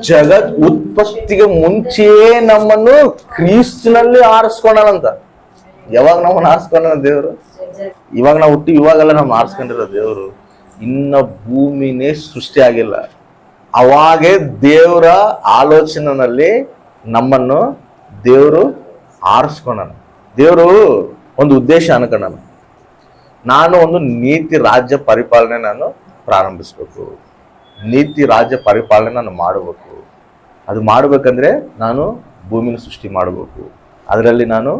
ಜಗತ್ ಉತ್ಪತ್ತಿಗೆ ಮುಂಚೆಯೇ ನಮ್ಮನ್ನು ಕ್ರೀಸ್ತಿನಲ್ಲಿ ಆರಿಸ್ಕೊಂಡನಂತ. ಯಾವಾಗ ನಮ್ಮನ್ನ ಆರಿಸ್ಕೊಂಡ ದೇವರು? ಇವಾಗ ನಾವು ಹುಟ್ಟಿ ಇವಾಗೆಲ್ಲ ನಮ್ಮ ಆರಿಸ್ಕೊಂಡಿರೋ ದೇವರು ಇನ್ನ ಭೂಮಿನೇ ಸೃಷ್ಟಿ ಆಗಿಲ್ಲ. ಅವಾಗೇ ದೇವರ ಆಲೋಚನೆಯಲ್ಲಿ ನಮ್ಮನ್ನು ದೇವರು ಆರಿಸ್ಕೊಂಡನು. ದೇವರು ಒಂದು ಉದ್ದೇಶ ಅನ್ಕೊಂಡನು. ನಾನು ಒಂದು ನೀತಿ, ರಾಜ್ಯ ಪರಿಪಾಲನೆ ನಾನು ಪ್ರಾರಂಭಿಸ್ಬೇಕು. ನೀತಿ ರಾಜ್ಯ ಪರಿಪಾಲನೆ ನಾನು ಮಾಡಬೇಕು. ಅದು ಮಾಡಬೇಕಂದ್ರೆ ನಾನು ಭೂಮಿನ ಸೃಷ್ಟಿ ಮಾಡಬೇಕು. ಅದರಲ್ಲಿ ನಾನು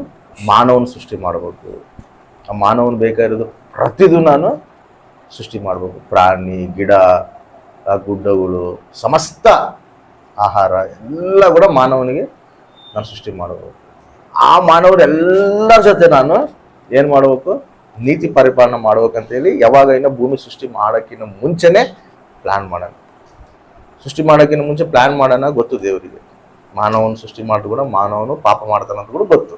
ಮಾನವನ ಸೃಷ್ಟಿ ಮಾಡಬೇಕು. ಆ ಮಾನವನ ಬೇಕಾಗಿರೋದು ಪ್ರತಿದು ನಾನು ಸೃಷ್ಟಿ ಮಾಡಬೇಕು. ಪ್ರಾಣಿ, ಗಿಡ ಗುಡ್ಡಗಳು, ಸಮಸ್ತ ಆಹಾರ ಎಲ್ಲ ಕೂಡ ಮಾನವನಿಗೆ ನಾನು ಸೃಷ್ಟಿ ಮಾಡಬೇಕು. ಆ ಮಾನವರೆಲ್ಲರ ಜೊತೆ ನಾನು ಏನು ಮಾಡಬೇಕು? ನೀತಿ ಪರಿಪಾಲನೆ ಮಾಡ್ಬೇಕಂತೇಳಿ ಯಾವಾಗ ಇನ್ನು ಭೂಮಿ ಸೃಷ್ಟಿ ಮಾಡೋಕ್ಕಿಂತ ಮುಂಚೆನೆ ಪ್ಲ್ಯಾನ್ ಮಾಡೋಣ. ಸೃಷ್ಟಿ ಮಾಡೋಕ್ಕಿಂತ ಮುಂಚೆ ಪ್ಲ್ಯಾನ್ ಮಾಡೋಣ ಗೊತ್ತು ದೇವರಿಗೆ. ಮಾನವನ ಸೃಷ್ಟಿ ಮಾಡಿದ್ರು ಕೂಡ ಮಾನವನು ಪಾಪ ಮಾಡ್ತಾನಂತ ಕೂಡ ಗೊತ್ತು.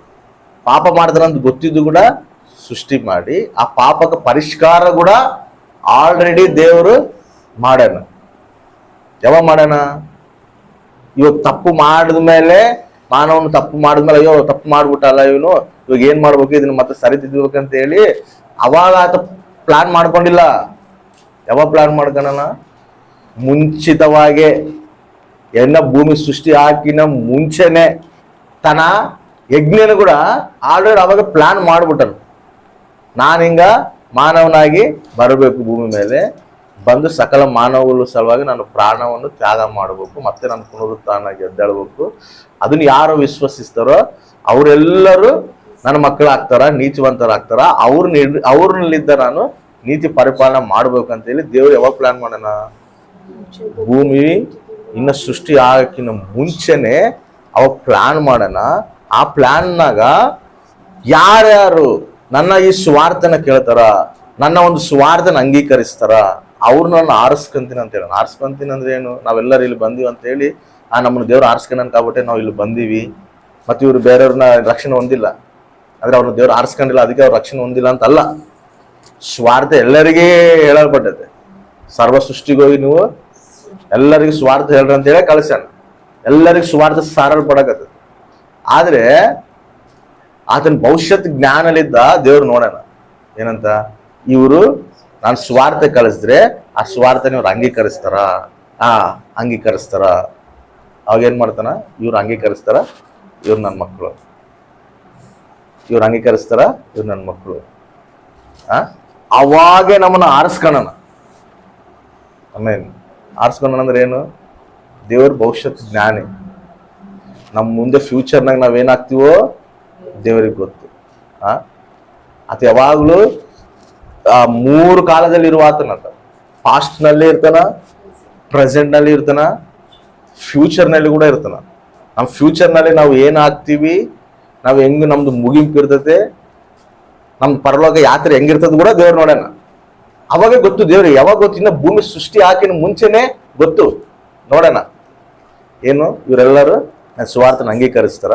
ಪಾಪ ಮಾಡ್ತಾನಂತ ಗೊತ್ತಿದ್ದು ಕೂಡ ಸೃಷ್ಟಿ ಮಾಡಿ, ಆ ಪಾಪಕ್ಕೆ ಪರಿಷ್ಕಾರ ಕೂಡ ಆಲ್ರೆಡಿ ದೇವರು ಮಾಡ್ಯಾನ ಯಾವಾಗ ಮಾಡ್ಯಾನ ಇವಾಗ ತಪ್ಪು ಮಾಡಿದ ಮೇಲೆ, ಮಾನವನು ತಪ್ಪು ಮಾಡಿದ್ಮೇಲೆ ಅಯ್ಯೋ ತಪ್ಪು ಮಾಡ್ಬಿಟ್ಟಲ್ಲ ಇವನು, ಇವಾಗ ಏನು ಮಾಡ್ಬೇಕು, ಇದನ್ನು ಮತ್ತೆ ಸರಿತಿದ್ಬೇಕಂತ ಹೇಳಿ, ಅವಾಗ ಆತ ಪ್ಲಾನ್ ಮಾಡ್ಕೊಂಡಿಲ್ಲ. ಯಾವಾಗ ಪ್ಲಾನ್ ಮಾಡ್ಕೊಳನ ಮುಂಚಿತವಾಗೆ ಎನ್ನ ಭೂಮಿ ಸೃಷ್ಟಿ ಹಾಕಿನ ಮುಂಚೆನೆ ತನ ಯಜ್ಞನ ಕೂಡ ಆಲ್ರೆಡಿ ಅವಾಗ ಪ್ಲಾನ್ ಮಾಡ್ಬಿಟ್ಟನು. ನಾನು ಹಿಂಗ ಮಾನವನಾಗಿ ಬರಬೇಕು ಭೂಮಿ ಮೇಲೆ, ಬಂದು ಸಕಲ ಮಾನವಗಳ ಸಲುವಾಗಿ ನಾನು ಪ್ರಾಣವನ್ನು ತ್ಯಾಗ ಮಾಡಬೇಕು, ಮತ್ತೆ ನಾನು ಪುನರುತ್ಥಾನ ಗೆದ್ದಾಡಬೇಕು ಅದನ್ನ ಯಾರು ವಿಶ್ವಸಿಸ್ತಾರೋ ಅವರೆಲ್ಲರೂ ನನ್ನ ಮಕ್ಕಳಾಗ್ತಾರ, ನೀತಿವಂತರಾಗ್ತಾರ ಅವ್ರನ್ನ ಅವ್ರನ್ನಲ್ಲಿದ್ದ ನಾನು ನೀತಿ ಪರಿಪಾಲನೆ ಮಾಡ್ಬೇಕು ಅಂತೇಳಿ ದೇವ್ರು ಯಾವಾಗ ಪ್ಲಾನ್ ಮಾಡೋಣ ಭೂಮಿ ಇನ್ನು ಸೃಷ್ಟಿ ಆಗಕ್ಕಿನ ಮುಂಚೆನೆ ಅವ ಪ್ಲಾನ್ ಮಾಡೋಣ. ಆ ಪ್ಲಾನ್ನಾಗ ಯಾರ್ಯಾರು ನನ್ನ ಈ ಸ್ವಾರ್ಥನ ಕೇಳ್ತಾರ, ನನ್ನ ಒಂದು ಸ್ವಾರ್ಥನ ಅಂಗೀಕರಿಸ್ತಾರ ಅವ್ರನ್ನ ನನ್ನ ಆರಿಸ್ಕೊಂತೀನಿ ಅಂತ ಹೇಳೋಣ ಆರಿಸ್ಕೊಂತೀನಿ ಅಂದ್ರೆ ಏನು? ನಾವೆಲ್ಲರೂ ಇಲ್ಲಿ ಬಂದೀವಿ ಅಂತ ಹೇಳಿ, ಆ ನಮ್ಮನ್ನು ದೇವ್ರು ಆರಿಸ್ಕನಂತ ಆಗ್ಬಿಟ್ಟೆ ನಾವು ಇಲ್ಲಿ ಬಂದೀವಿ. ಮತ್ತು ಇವರು ಬೇರೆಯವ್ರನ್ನ ರಕ್ಷಣೆ ಹೊಂದಿಲ್ಲ. ಅಂದ್ರೆ ಅವ್ರನ್ನ ದೇವ್ರು ಆರಿಸ್ಕೊಂಡಿಲ್ಲ, ಅದಕ್ಕೆ ಅವ್ರು ರಕ್ಷಣೆ ಹೊಂದಿಲ್ಲ ಅಂತಲ್ಲ. ಸ್ವಾರ್ಥ ಎಲ್ಲರಿಗೇ ಹೇಳಲ್ಪಟ್ಟೈತೆ. ಸರ್ವ ಸೃಷ್ಟಿಗೋಗಿ ನೀವು ಎಲ್ಲರಿಗೂ ಸ್ವಾರ್ಥ ಹೇಳ್ರಿ ಅಂತ ಹೇಳಿ ಕಳ್ಸ್ಯಾನ. ಎಲ್ಲರಿಗೂ ಸ್ವಾರ್ಥ ಸಾರಲ್ಪಡಕತ್ತದ ಆದ್ರೆ ಆತನ ಭವಿಷ್ಯತ್ ಜ್ಞಾನಲಿದ್ದ ದೇವ್ರು ನೋಡೋಣ. ಏನಂತ? ಇವರು ನಾನು ಸ್ವಾರ್ಥ ಕಳಿಸಿದ್ರೆ ಆ ಸ್ವಾರ್ಥ ಇವ್ರು ಅಂಗೀಕರಿಸ್ತಾರ. ಆ, ಅಂಗೀಕರಿಸ್ತಾರ. ಅವಾಗ ಏನ್ ಮಾಡ್ತಾನ? ಇವ್ರು ಅಂಗೀಕರಿಸ್ತಾರ, ಇವ್ರು ನನ್ನ ಮಕ್ಕಳು ಇವ್ರು ಅಂಗೀಕರಿಸ್ತಾರ, ಇವ್ರು ನನ್ನ ಮಕ್ಕಳು ಆ? ಅವಾಗೆ ನಮ್ಮನ್ನ ಆರಿಸ್ಕೊಳ್ಳೋಣ ಆಮೇಲೆ ಅಂದ್ರೆ ಏನು? ದೇವ್ರ ಭವಿಷ್ಯತ್ ಜ್ಞಾನಿ. ನಮ್ಮ ಮುಂದೆ ಫ್ಯೂಚರ್ನಾಗ ನಾವೇನಾಗ್ತೀವೋ ದೇವರಿಗೆ ಗೊತ್ತು. ಆ? ಆತ ಯಾವಾಗಲೂ, ಆ, ಮೂರು ಕಾಲದಲ್ಲಿ ಇರುವ ಆತನಂತ ಪಾಸ್ಟ್ನಲ್ಲಿ ಇರ್ತಾನ ಪ್ರೆಸೆಂಟ್ನಲ್ಲಿ ಇರ್ತಾನ ಫ್ಯೂಚರ್ನಲ್ಲಿ ಕೂಡ ಇರ್ತಾನ. ನಮ್ಮ ಫ್ಯೂಚರ್ನಲ್ಲಿ ನಾವು ಏನಾಗ್ತೀವಿ ನಾವು ಹೆಂಗ್ ನಮ್ದು ಮುಗಿಂಪು ಇರ್ತತೆ, ನಮ್ ಪರಲೋಕ ಯಾತ್ರೆ ಹೆಂಗಿರ್ತದ ಕೂಡ ದೇವ್ರು ನೋಡೋಣ. ಅವಾಗ ಗೊತ್ತು ದೇವ್ರಿಗೆ ಯಾವಾಗ ಗೊತ್ತಿನ ಭೂಮಿ ಸೃಷ್ಟಿ ಹಾಕಿನ ಮುಂಚೆನೆ ಗೊತ್ತು. ನೋಡೋಣ. ಏನು? ಇವರೆಲ್ಲರೂ ನನ್ನ ಸ್ವಾರ್ಥನ ಅಂಗೀಕರಿಸ್ತಾರ?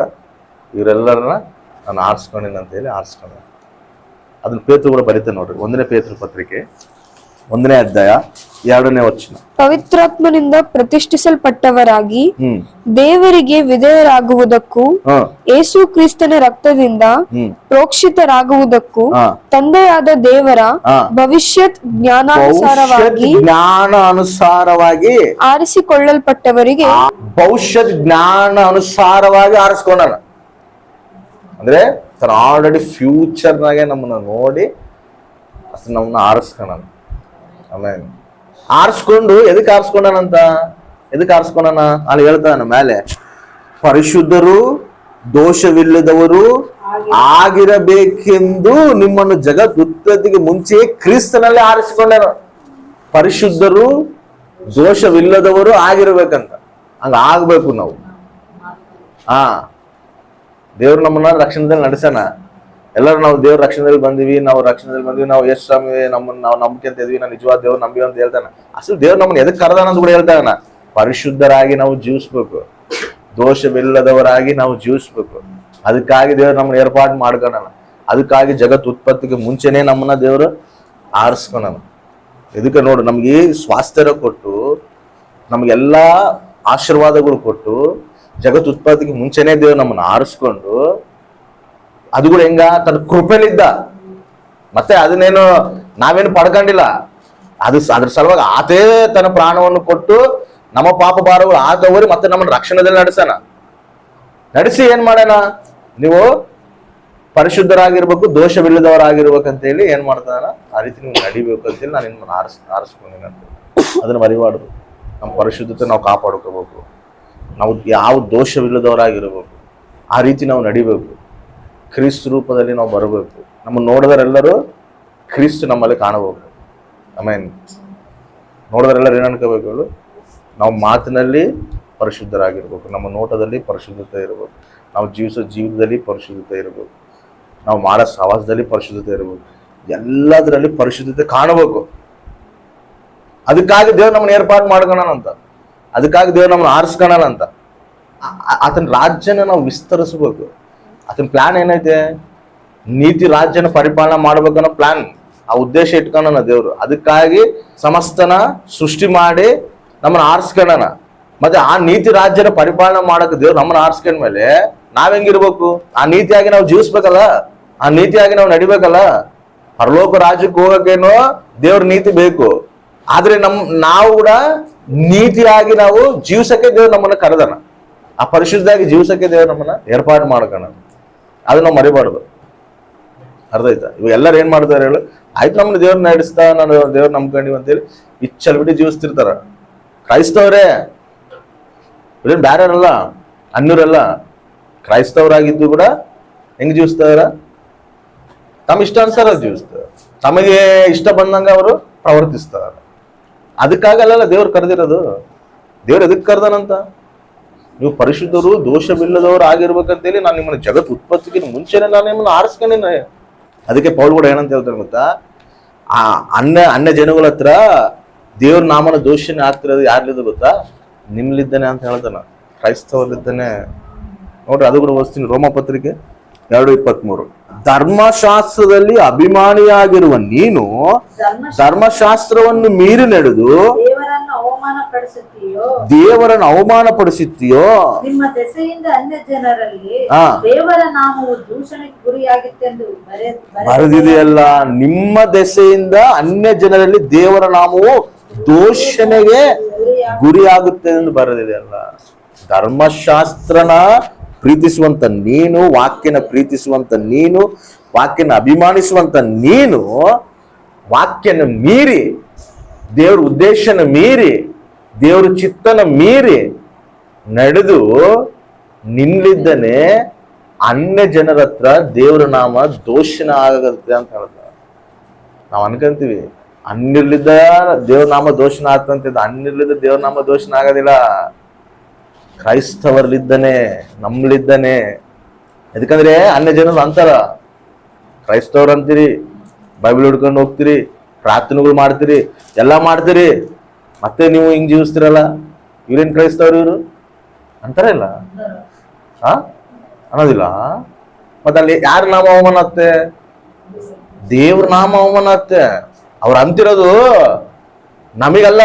ಇವರೆಲ್ಲರನ್ನ ನಾನು ಆರಿಸ್ಕೊಂಡಿನ ಅಂತ ಹೇಳಿ ಆರಿಸ್ಕೊಂಡ. ಅದನ್ನ ಪೇತ್ರ ಕೂಡ ಬರೀತಾನೆ ನೋಡ್ರಿ. ಒಂದನೇ ಪೇತೃ ಪತ್ರಿಕೆ. ಒಂದನೇ ಅಧ್ಯಾಯ ಎರಡನೇ ವಚನ. ಪವಿತ್ರಾತ್ಮನಿಂದ ಪ್ರತಿಷ್ಠಿಸಲ್ಪಟ್ಟವರಾಗಿ ದೇವರಿಗೆ ವಿಧೇಯರಾಗುವುದಕ್ಕೂ ಏಸು ಯೇಸು ಕ್ರಿಸ್ತನ ರಕ್ತದಿಂದ ಪ್ರೋಕ್ಷಿತರಾಗುವುದಕ್ಕೂ ತಂದೆಯಾದ ದೇವರ ಭವಿಷ್ಯತ್ ಜ್ಞಾನಾನುಸಾರವಾಗಿ ಜ್ಞಾನಾನುಸಾರವಾಗಿ ಜ್ಞಾನ ಆರಿಸಿಕೊಳ್ಳಲ್ಪಟ್ಟವರಿಗೆ ಭವಿಷ್ಯತ್ ಜ್ಞಾನ ಅನುಸಾರವಾಗಿ ಆರಿಸ್ಕೊಂಡಾನ. ಅಂದ್ರೆ ಆಲ್ರೆಡಿ ಫ್ಯೂಚರ್ನಾಗೆ ನಮ್ಮನ್ನ ನೋಡಿ ನಮ್ಮನ್ನ ಆರಿಸ್ಕೊಂಡಾನ. ಆರಿಸ್ಕೊಂಡು ಎದಕ್ಕೆ ಆರಿಸ್ಕೊಂಡಾನಂತ? ಎದಕ್ಕೆ ಆರಿಸ್ಕೊಂಡನ? ಅಲ್ಲಿ ಹೇಳ್ತಾನ ಮೇಲೆ ಪರಿಶುದ್ಧರು, ದೋಷವಿಲ್ಲದವರು ಆಗಿರಬೇಕೆಂದು ನಿಮ್ಮನ್ನು ಜಗತ್ ಮುಂಚೆ ಕ್ರಿಸ್ತನಲ್ಲಿ ಆರಿಸಿಕೊಂಡನು. ಪರಿಶುದ್ಧರು, ದೋಷವಿಲ್ಲದವರು ಆಗಿರ್ಬೇಕಂತ. ಹಂಗ ಆಗ್ಬೇಕು ನಾವು. ಹಾ. ದೇವ್ರು ನಮ್ಮನ್ನ ರಕ್ಷಣದಲ್ಲಿ ನಡೆಸೋಣ ಎಲ್ಲರೂ ನಾವು ದೇವ್ರ ರಕ್ಷಣೆಯಲ್ಲಿ ಬಂದಿವಿ, ನಾವು ರಕ್ಷಣೆಯಲ್ಲಿ ಬಂದಿವಿ, ನಾವು ಎಷ್ಟು ಸ್ವಾಮಿ ನಮ್ಮನ್ನ, ನಾವು ನಂಬಿಕೆ ಅಂತ ಇದ್ವಿ ನಾವು ನಿಜವಾದ ದೇವ್ರು ನಂಬಿ ಅಂತ ಹೇಳ್ತಾನೆ. ಅಸಲು ದೇವ್ರು ನಮ್ಮನ್ನ ಎದಕ್ಕೆ ಕರೆದಾನ ಅಂತ ಕೂಡ ಹೇಳ್ತಾನ. ಪರಿಶುದ್ಧರಾಗಿ ನಾವು ಜೀವಿಸ್ಬೇಕು. ದೋಷವಿಲ್ಲದವರಾಗಿ ನಾವು ಜೀವಿಸ್ಬೇಕು. ಅದಕ್ಕಾಗಿ ದೇವ್ರು ನಮ್ಮನ್ನ ಏರ್ಪಾಡು ಮಾಡ್ಕೊಳ್ಳೋಣ ಅದಕ್ಕಾಗಿ ಜಗತ್ ಉತ್ಪತ್ತಿಗೆ ಮುಂಚೆನೆ ನಮ್ಮನ್ನ ದೇವರು ಆರಿಸ್ಕೊಳ್ಳೋಣ ಇದಕ್ಕೆ ನೋಡು, ನಮ್ಗೆ ಸ್ವಾಸ್ಥ್ಯ ಕೊಟ್ಟು ನಮಗೆಲ್ಲ ಆಶೀರ್ವಾದಗಳು ಕೊಟ್ಟು ಜಗತ್ ಉತ್ಪತ್ತಿಗೆ ಮುಂಚೆನೇ ದೇವ್ರು ನಮ್ಮನ್ನ ಆರಿಸ್ಕೊಂಡು ಅದು ಕೂಡ ಹೆಂಗ? ತನ್ನ ಕೃಪೆಲಿದ್ದ ಮತ್ತೆ ಅದನ್ನೇನು ನಾವೇನು ಪಡ್ಕೊಂಡಿಲ್ಲ. ಅದು ಅದ್ರ ಸಲುವಾಗಿ ಆತೇ ತನ್ನ ಪ್ರಾಣವನ್ನು ಕೊಟ್ಟು ನಮ್ಮ ಪಾಪ ಭಾರಗಳು ಆತವರಿ ಮತ್ತೆ ನಮ್ಮನ್ನು ರಕ್ಷಣದಲ್ಲಿ ನಡೆಸೋಣ ನಡೆಸಿ ಏನ್ ಮಾಡೋಣ ನೀವು ಪರಿಶುದ್ಧರಾಗಿರ್ಬೇಕು ಅಂತ ಹೇಳಿ ಏನ್ ಮಾಡ್ತಾನ? ಆ ರೀತಿ ನೀವು ನಡಿಬೇಕು ಅಂತೇಳಿ ನಾನು ನಿಮ್ಮನ್ನು ಆರಿಸ್ ಆರಿಸ್ಕೊಂಡಿನಿ ಅದನ್ನ ಮರಿಬಾರ್ದು. ನಮ್ಮ ಪರಿಶುದ್ಧತೆ ನಾವು ಕಾಪಾಡ್ಕೋಬೇಕು. ನಾವು ಯಾವ ದೋಷವಿಲ್ಲದವರಾಗಿರ್ಬೇಕು. ಆ ರೀತಿ ನಾವು ನಡಿಬೇಕು. ಕ್ರಿಸ್ತ ರೂಪದಲ್ಲಿ ನಾವು ಬರಬೇಕು. ನಮ್ಮ ನೋಡಿದರೆಲ್ಲರೂ ಕ್ರಿಸ್ತ ನಮ್ಮಲ್ಲಿ ಕಾಣಬೇಕು ಆಮೇನ್ ನೋಡಿದರೆಲ್ಲರೂ ಏನು ಅನ್ಕೋಬೇಕು ಹೇಳು? ನಾವು ಮಾತಿನಲ್ಲಿ ಪರಿಶುದ್ಧರಾಗಿರ್ಬೇಕು. ನಮ್ಮ ನೋಟದಲ್ಲಿ ಪರಿಶುದ್ಧತೆ ಇರಬೇಕು. ನಾವು ಜೀವಿಸೋ ಜೀವನದಲ್ಲಿ ಪರಿಶುದ್ಧತೆ ಇರಬೇಕು. ನಾವು ಮಾಡೋ ಸವಾಸದಲ್ಲಿ ಪರಿಶುದ್ಧತೆ ಇರಬೇಕು. ಎಲ್ಲದರಲ್ಲಿ ಪರಿಶುದ್ಧತೆ ಕಾಣಬೇಕು. ಅದಕ್ಕಾಗಿ ದೇವ್ರು ನಮ್ಮನ್ನ ಏರ್ಪಾಡು ಅಂತ. ಅದಕ್ಕಾಗಿ ದೇವ್ರು ನಮ್ಮನ್ನ ಅಂತ. ಆತನ ರಾಜ್ಯನ ನಾವು ವಿಸ್ತರಿಸ್ಬೇಕು. ಆತನ ಪ್ಲಾನ್ ಏನೈತೆ ನೀತಿ ರಾಜ್ಯನ ಪರಿಪಾಲನೆ ಮಾಡ್ಬೇಕನ್ನೋ ಪ್ಲಾನ್ ಆ ಉದ್ದೇಶ ಇಟ್ಕೊಂಡನ ದೇವ್ರು. ಅದಕ್ಕಾಗಿ ಸಮಸ್ತನ ಸೃಷ್ಟಿ ಮಾಡಿ ನಮ್ಮನ್ನ ಆರಿಸ್ಕೊಂಡನ. ಮತ್ತೆ ಆ ನೀತಿ ರಾಜ್ಯನ ಪರಿಪಾಲನೆ ಮಾಡಕ್ಕೆ ದೇವ್ರು ನಮ್ಮನ್ನ ಆರಿಸ್ಕೊಂಡ್ಮೇಲೆ ನಾವ್ ಹೆಂಗಿರ್ಬೇಕು? ಆ ನೀತಿಯಾಗಿ ನಾವು ಜೀವಿಸ್ಬೇಕಲ್ಲ? ಆ ನೀತಿಯಾಗಿ ನಾವು ನಡಿಬೇಕಲ್ಲ? ಪರಲೋಕ ರಾಜ್ಯಕ್ಕೆ ಹೋಗಕ್ಕೇನೋ ದೇವ್ರ ನೀತಿ ಬೇಕು. ಆದ್ರೆ ನಮ್, ನಾವು ಕೂಡ ನೀತಿಯಾಗಿ ನಾವು ಜೀವಿಸಕ್ಕೆ ದೇವ್ರು ನಮ್ಮನ್ನ ಕರೆದನ. ಆ ಪರಿಶುದ್ಧಾಗಿ ಜೀವಿಸಕ್ಕೆ ದೇವ್ರು ನಮ್ಮನ್ನ ಏರ್ಪಾಡು ಮಾಡ್ಕೋಣ ಅದು ನಾವು ಮರಿಬಾರ್ದು. ಆಯ್ತಾ? ಇವಾಗ ಎಲ್ಲರೂ ಏನ್ ಮಾಡ್ತಾರೆ ಹೇಳು? ಆಯ್ತು ನಮ್ಮನ್ನ ದೇವ್ರ ನಡೆಸ್ತಾ ನಾನು ದೇವ್ರ ನಂಬ್ಕೊಂಡಿವಿ ಅಂತೇಳಿ ಇಚ್ಚಲ್ ಬಿಟ್ಟು ಜೀವಿಸ್ತಿರ್ತಾರ. ಕ್ರೈಸ್ತವರೇ! ಇವ್ರೇನ್ ಬ್ಯಾರಲ್ಲ ಅನ್ಯರಲ್ಲ? ಕ್ರೈಸ್ತವರಾಗಿದ್ದು ಕೂಡ ಹೆಂಗ್ ಜೀವಿಸ್ತಾರ? ತಮ್ಮ ಇಷ್ಟಾನುಸಾರ ಜೀವಿಸ್ತಾರೆ. ತಮಗೆ ಇಷ್ಟ ಬಂದಂಗ ಅವರು ಪ್ರವರ್ತಿಸ್ತಾರೆ. ಅದಕ್ಕಾಗಲ್ಲ ದೇವ್ರು ಕರೆದಿರೋದು. ದೇವ್ರು ಎದಕ್ ಕರ್ದನಂತ? ನೀವು ಪರಿಶುದ್ಧರು ದೋಷವಿಲ್ಲದವರು ಆಗಿರ್ಬೇಕಂತೇಳಿ ನಾನು ನಿಮ್ಮನ್ನ ಜಗತ್ ಉತ್ಪತ್ತಿಗೆ ಮುಂಚೆನೆ ನಾನು ನಿಮ್ಮನ್ನ ಆರಿಸ್ಕೊಂಡಿನ ಅದಕ್ಕೆ ಪೌಲ್ ಕೂಡ ಏನಂತ ಹೇಳ್ತಾರೆ ಗೊತ್ತಾ? ಆ ಅನ್ಯ ಅನ್ಯ ಜನಗಳ ಹತ್ರ ದೇವ್ರ ನಾಮನ ದೋಷನೇ ಆಗ್ತಿರೋದು ಯಾರ್ಲಿದ್ದು ಗೊತ್ತಾ? ನಿಮ್ಲಿದ್ದಾನೆ ಅಂತ ಹೇಳ್ತಾನ ಕ್ರೈಸ್ತವಲ್ಲಿದ್ದಾನೆ ನೋಡ್ರಿ ಅದು ಕೂಡ ಓದಿಸ್ತೀನಿ. ರೋಮ ಪತ್ರಿಕೆ ಎರಡು ಇಪ್ಪತ್ಮೂರು. ಧರ್ಮಶಾಸ್ತ್ರದಲ್ಲಿ ಅಭಿಮಾನಿಯಾಗಿರುವ ನೀನು ಧರ್ಮಶಾಸ್ತ್ರವನ್ನು ಮೀರಿ ನಡೆದು ದೇವರನ್ನು ಅವಮಾನ ಪಡಿಸುತ್ತೀಯೋ? ನಿಮ್ಮ ದೆಸೆಯಿಂದ ಅನ್ಯ ಜನರಲ್ಲಿ ದೇವರ ನಾಮವು ದೂಷಣೆಗೆ ಗುರಿಯಾಗಿತ್ತೆಂದು ಬರೆ ಬರೆ- ಬರೆದಿದೆಯಲ್ಲ ನಿಮ್ಮ ದೆಸೆಯಿಂದ ಅನ್ಯ ಜನರಲ್ಲಿ ದೇವರ ನಾಮವು ದೋಷಣೆಗೆ ಗುರಿಯಾಗುತ್ತೆ ಎಂದು ಬರೆದಿದೆಯಲ್ಲ. ಧರ್ಮಶಾಸ್ತ್ರನ ಪ್ರೀತಿಸುವಂತ ನೀನು ವಾಕ್ಯನ ಪ್ರೀತಿಸುವಂತ ನೀನು ವಾಕ್ಯನ ಅಭಿಮಾನಿಸುವಂತ ನೀನು ವಾಕ್ಯನ ಮೀರಿ ದೇವ್ರ ಉದ್ದೇಶನ ಮೀರಿ, ದೇವ್ರ ಚಿತ್ತನ ಮೀರಿ ನಡೆದು ನಿನ್ಲಿದ್ದನೆ ಅನ್ಯ ಜನರ ಹತ್ರ ದೇವ್ರ ನಾಮ ದೋಷನ ಆಗತ್ತೆ ಅಂತ ಹೇಳ್ತಾರೆ. ನಾವ್ ಅನ್ಕಂತೀವಿ ಅನ್ಯರ್ಲಿದ್ದ ದೇವ್ರ ನಾಮ ದೋಷನ ಆಗ್ತಂತ ಅನ್ಯರ್ಲಿದ್ದ ದೇವ್ರ ನಾಮ ದೋಷನ ಆಗೋದಿಲ್ಲ. ಕ್ರೈಸ್ತವರ್ಲಿದ್ದಾನೆ ನಮ್ಲಿದ್ದಾನೆ. ಯಾಕಂದ್ರೆ ಅನ್ಯ ಜನರು ಅಂತಾರ, ಕ್ರೈಸ್ತವ್ರು ಅಂತೀರಿ, ಬೈಬಲ್ ಹಿಡ್ಕೊಂಡು ಹೋಗ್ತೀರಿ ಪ್ರಾರ್ಥನೆಗಳು ಮಾಡ್ತೀರಿ, ಎಲ್ಲ ಮಾಡ್ತೀರಿ. ಮತ್ತೆ ನೀವು ಹಿಂಗ್ ಜೀವಿಸ್ತೀರಲ್ಲ? ಇವ್ರೇನು ಕ್ರೈಸ್ತವ್ರು ಇವರು? ಅಂತಾರ ಇಲ್ಲ? ಆ? ಅನ್ನೋದಿಲ್ಲ? ಮತ್ತೆ ಅಲ್ಲಿ ಯಾರ ನಾಮ ಅವಮಾನ ಆಗ್ತೆ ದೇವ್ರ ನಾಮ ಅವಮಾನ ಆಗ್ತೆ ಅವ್ರು ಅಂತಿರೋದು ನಮಗಲ್ಲ,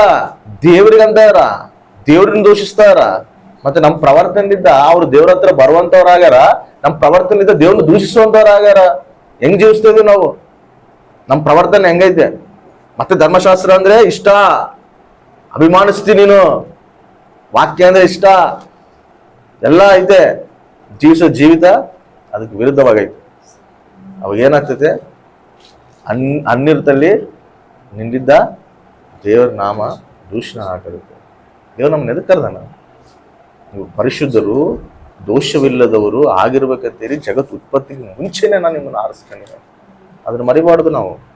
ದೇವ್ರಿಗೆ ಅಂತಾರ. ದೇವ್ರನ್ನ ದೂಷಿಸ್ತಾರ. ಮತ್ತೆ ನಮ್ಮ ಪ್ರವರ್ತನದಿಂದ ಅವ್ರು ದೇವ್ರ ಹತ್ರ ಬರುವಂತವ್ರಾಗ್ಯಾರ. ನಮ್ಮ ಪ್ರವರ್ತನದಿಂದ ದೇವ್ರನ್ನ ದೂಷಿಸುವಂತವ್ರಾಗ್ಯಾರ. ಹೆಂಗ್ ಜೀವಿಸ್ತೇವೆ ನಾವು? ನಮ್ಮ ಪ್ರವರ್ತನೆ ಹೆಂಗೈತೆ? ಮತ್ತೆ ಧರ್ಮಶಾಸ್ತ್ರ ಅಂದ್ರೆ ಇಷ್ಟ. ಅಭಿಮಾನಿಸ್ತೀನಿ ನೀನು. ವಾಕ್ಯ ಅಂದ್ರೆ ಇಷ್ಟ. ಎಲ್ಲ ಐತೆ ಜೀವಿಸೋ ಜೀವಿತ ಅದಕ್ಕೆ ವಿರುದ್ಧವಾಗೈತೆ. ಅವಾಗ ಏನಾಗ್ತೈತೆ? ಅನ್, ಅನ್ನಿರ್ತಲ್ಲಿ ನಿಂದಿದ್ದ ದೇವರ ನಾಮ ದೂಷಣ ಹಾಕಬೇಕು ದೇವ್ರು ನಮ್ಮನ್ನ ಎದಕ್ಕೆ ನೀವು ಪರಿಶುದ್ಧರು, ದೋಷವಿಲ್ಲದವರು ಆಗಿರ್ಬೇಕಂತೇಳಿ ಜಗತ್ ಉತ್ಪತ್ತಿಗೆ ಮುಂಚೆನೇ ನಾನು ನಿಮ್ಮನ್ನು ಆರಿಸ್ಕೊಂಡಿದ್ದೆ ಅದನ್ನ ಮರಿಬಾರ್ದು ನಾವು.